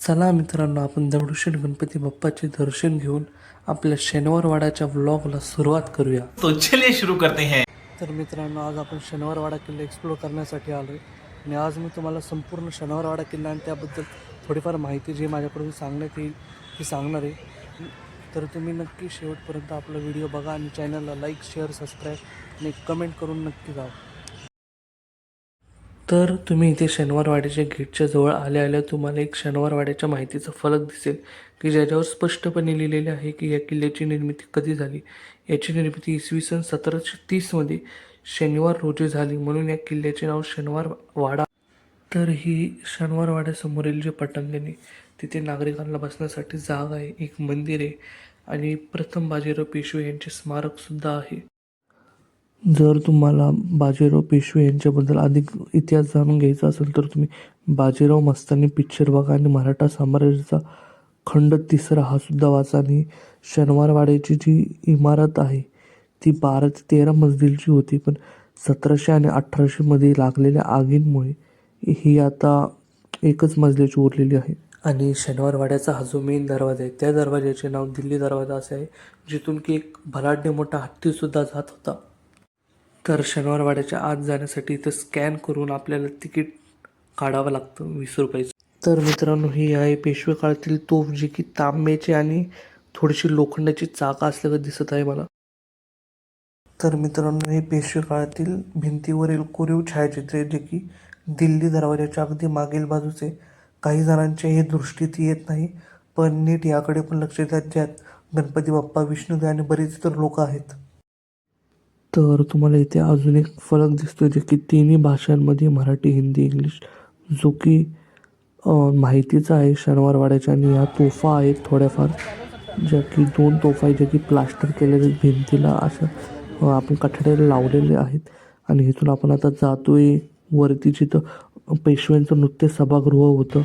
चला मित्रांनो आपण दगडूशेठ गणपती बाप्पाचे दर्शन घेऊन आपल्या शनिवारवाड्याच्या व्लॉगला सुरुवात करूया. तो चलिए शुरू करते हैं. तर मित्रांनो आज आपण शनिवारवाडा किल्ला एक्सप्लोर करण्यासाठी आलो आहे आणि आज मी तुम्हाला संपूर्ण शनिवारवाडा किल्ला आणि त्याबद्दल थोडीफार माहिती जी माझ्याकडून सांगण्यात येईल ती सांगणार आहे. तर तुम्ही नक्की शेवटपर्यंत आपला व्हिडिओ बघा आणि चॅनलला लाईक शेअर सबस्क्राईब आणि कमेंट करून नक्की जावा. तर तुम्ही इथे शनिवारवाड्याच्या गेटच्या जवळ आल्या आल्या तुम्हाला एक शनिवारवाड्याच्या माहितीचा फलक दिसेल की ज्याच्यावर स्पष्टपणे लिहिलेले आहे की या किल्ल्याची निर्मिती कधी झाली? याची निर्मिती इसवी सन सतराशे तीसमध्ये शनिवार रोजी झाली. म्हणून या किल्ल्याचे नाव शनिवार वाडा तर ही शनिवारवाड्यासमोरील जे पटांगण. तिथे नागरिकांना बसण्यासाठी जागा आहे एक मंदिर आहे आणि प्रथम बाजीराव पेशवे यांचे स्मारकसुद्धा आहे. जर तुम्हाला बाजीराव पेशवे यांच्याबद्दल अधिक इतिहास जाणून घ्यायचा असेल तर तुम्ही बाजीराव मस्तानी पिक्चर बघा आणि मराठा साम्राज्याचा खंड तिसरा हा सुद्धा वाचा. आणि शनिवारवाड्याची जी इमारत आहे ती बारा ते तेरा मजलीची होती पण सतराशे आणि अठराशेमध्ये लागलेल्या आगींमुळे ही आता एकच मजल्याची उरलेली आहे. आणि शनिवारवाड्याचा हा जो मेन दरवाजा आहे त्या दरवाजाचे नाव दिल्ली दरवाजा असे आहे जिथून की एक भलाढ्य मोठा हत्तीसुद्धा जात होता. तर शनिवारवाड्याच्या आत जाण्यासाठी इथं स्कॅन करून आपल्याला तिकीट काढावं लागतं वीस रुपयाचं. तर मित्रांनो ही आहे पेशवे काळातील तोफ जी की तांब्याची आणि थोडीशी लोखंडाची चाका असल्याचं दिसत आहे मला. तर मित्रांनो हे पेशवे काळातील भिंतीवरील कोरीव छायाचित्रे जे की दिल्ली दरवाजाच्या अगदी मागील बाजूचे. काही जणांच्या हे दृष्टीत येत नाही पण नीट याकडे पण लक्ष द्या ज्यात गणपती बाप्पा विष्णू आणि बरेच इतर लोक आहेत. तर तुम्हाला इथे अजून एक फलक दिसतो जे की तिन्ही भाषांमध्ये मराठी हिंदी इंग्लिश जो की माहितीचा आहे. शनिवारवाड्याच्या आणि ह्या तोफा आहेत थोड्याफार ज्या की दोन तोफा आहेत ज्या की प्लास्टर केलेले भिंतीला अशा आपण कठड्याला लावलेले आहेत. आणि इथून आपण आता जातोय वरती जिथं पेशव्यांचं नृत्य सभागृह होतं.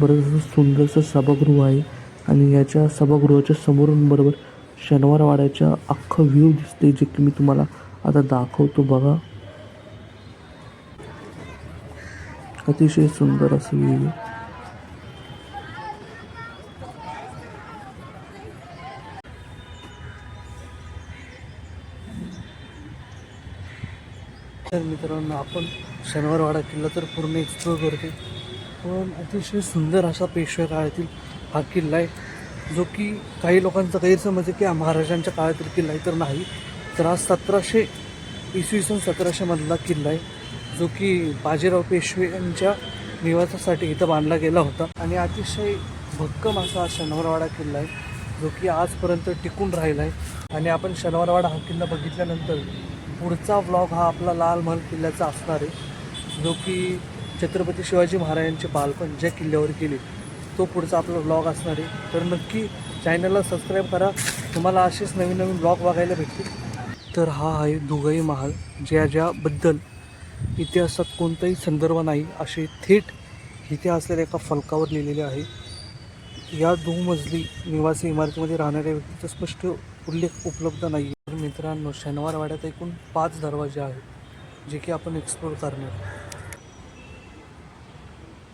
बरंच असं सुंदरसं सभागृह आहे. आणि याच्या सभागृहाच्या समोरून बरोबर शनिवारवाड्याच्या अख्खं व्ह्यू दिसते जे की मी तुम्हाला आता दाखवतो बघा. अतिशय सुंदर असं व्ह्यू तर मित्रांनो आपण शनिवारवाडा किल्ला तर पूर्ण एक्सप्लोर करते पण अतिशय सुंदर असा पेशव्या काळातील हा किल्ला आहे जो की काही लोकांचा गैरसमज आहे की महाराजांच्या काळातील किल्ला आहे तर नाही. तर हा सतराशे इसवी सन सतराशेमधला किल्ला आहे जो की बाजीराव पेशवे यांच्या निवासासाठी इथं बांधला गेला होता. आणि अतिशय भक्कम असा हा शनिवारवाडा किल्ला आहे जो की आजपर्यंत टिकून राहिला आहे आणि आपण शनिवारवाडा हा किल्ला बघितल्यानंतर पुढचा व्लॉग हा आपला लाल महल किल्ल्याचा असणार आहे जो की छत्रपती शिवाजी महाराजांचे बालपण ज्या किल्ल्यावर गेले तो पुढचा आपला व्लॉग असणार आहे. तर नक्की चॅनलला सबस्क्राईब करा. तुम्हाला असेच नवीन नवीन ब्लॉग बघायला भेटतील. तर हा आहे दुगाई महाल ज्या ज्याबद्दल इतिहासात कोणताही संदर्भ नाही असे थेट इथे असलेल्या एका फलकावर लिहिलेले आहे. या दुमजली निवासी इमारतीमध्ये राहणाऱ्या व्यक्तीचा स्पष्ट उल्लेख उपलब्ध नाही. तर मित्रांनो शनिवारवाड्यात एकूण पाच दरवाजे आहेत जे की आपण एक्सप्लोर करणार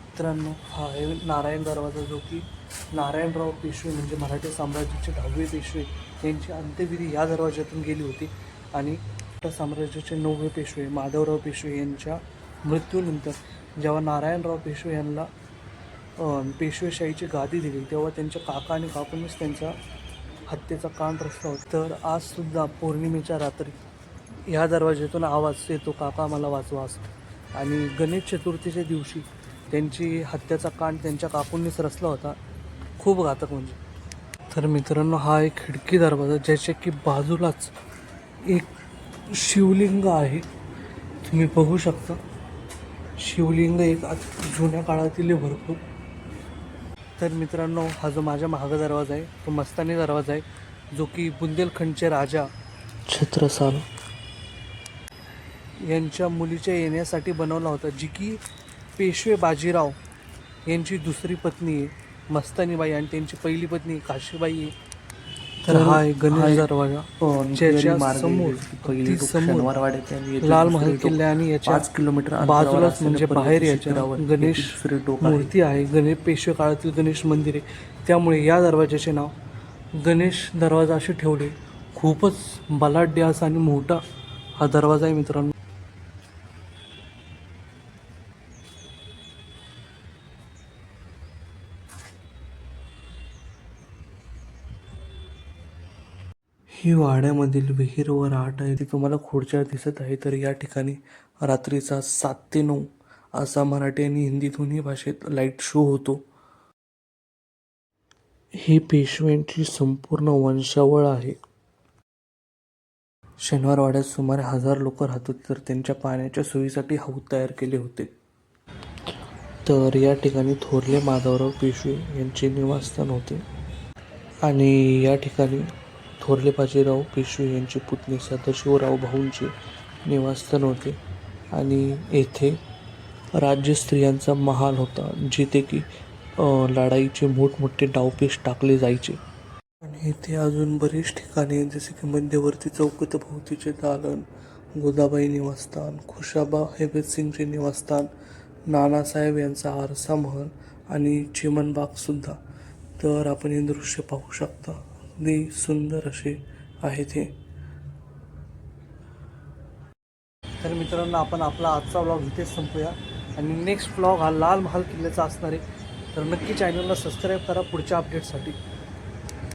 मित्रांनो हा आहे नारायण दरवाजा जो की नारायणराव पेशवे म्हणजे मराठी साम्राज्याचे दहावे पेशवे यांची अंत्यविधी या दरवाज्यातून गेली होती. आणि साम्राज्याचे नववे पेशवे माधवराव पेशवे यांच्या मृत्यूनंतर जेव्हा नारायणराव पेशवे यांना पेशवेशाहीची गादी दिली तेव्हा त्यांच्या काका आणि काकूंनीच त्यांचा हत्येचा कान रचला होता. तर आजसुद्धा पौर्णिमेच्या रात्री ह्या दरवाज्यातून आवाज येतो काका मला वाचवा असतो आणि गणेश चतुर्थीच्या दिवशी त्यांची हत्याचा कांड त्यांच्या काकूंनीच रचला होता. खूप घातक म्हणजे. तर मित्रांनो हा एक खिडकी दरवाजा ज्याच्या की बाजूलाच एक शिवलिंग आहे. तुम्ही बघू शकता. शिवलिंग एक जुन्या काळातील आहे भरपूर. तर मित्रांनो हा जो माझ्या महाग दरवाजा आहे तो मस्तानी दरवाजा आहे जो की बुंदेलखंडचे राजा छत्रसाल. यांच्या मुलीच्या येण्यासाठी बनवला होता जी की पेशवे बाजीराव यांची दुसरी पत्नी आहे. मस्तानीबाई आणि त्यांची पहिली पत्नी काशीबाई आहे. तर हा आहे गणेश हा एक दरवाजा ज्याच्या समोर अगदी समोर आणि याचे लाल महाल किल्ले आणि याच्या किलोमीटर बाजूलाच म्हणजे बाहेर याच्या गणेश. मूर्ती आहे. गणेश पेशवे काळातील गणेश मंदिर आहे. त्यामुळे या दरवाजाचे नाव गणेश दरवाजा असे ठेवले. खूपच बलाढ्य असा आणि मोठा हा दरवाजा आहे मित्रांनो. ही वाड्यामधील विहीर व राहट आहे. ती तुम्हाला खुर्च्या दिसत आहे तर या ठिकाणी रात्रीचा सात ते नऊ असा मराठी आणि हिंदी दोन्ही भाषेत लाइट शो होतो. ही पेशव्यांची संपूर्ण वंशावळ आहे. शनिवार वाड्यात सुमारे हजार लोक राहत होते तर त्यांच्या पाण्याच्या सोयीसाठी हौद तयार केले होते. तर या ठिकाणी थोरले माधवराव पेशवे यांचे निवासस्थान होते. आणि या ठिकाणी थोरले बाजीराव पेशवे यांची पुतणे सदाशिवराव भाऊंचे निवासस्थान होते. आणि येथे राज्य स्त्रियांचा महाल होता जिथे की लढाईचे मोठमोठे डावपेच टाकले जायचे. आणि इथे अजून बरेच ठिकाणे जसे की मध्यवर्ती चौकत भोवतीचे दालन गोदाबाई निवासस्थान खुशाबा हेबतसिंगचे निवासस्थान नानासाहेब यांचा आरसा महल आणि चिमणबागसुद्धा तर आपण हे दृश्य पाहू शकता. अगदी सुंदर असे आहेत हे तर मित्रांनो आपण आपला आजचा ब्लॉग इथेच संपूया. आणि नेक्स्ट ब्लॉग हा लाल महाल किल्ल्याचा असणार आहे. तर नक्की चॅनलला सबस्क्राईब करा पुढच्या अपडेटसाठी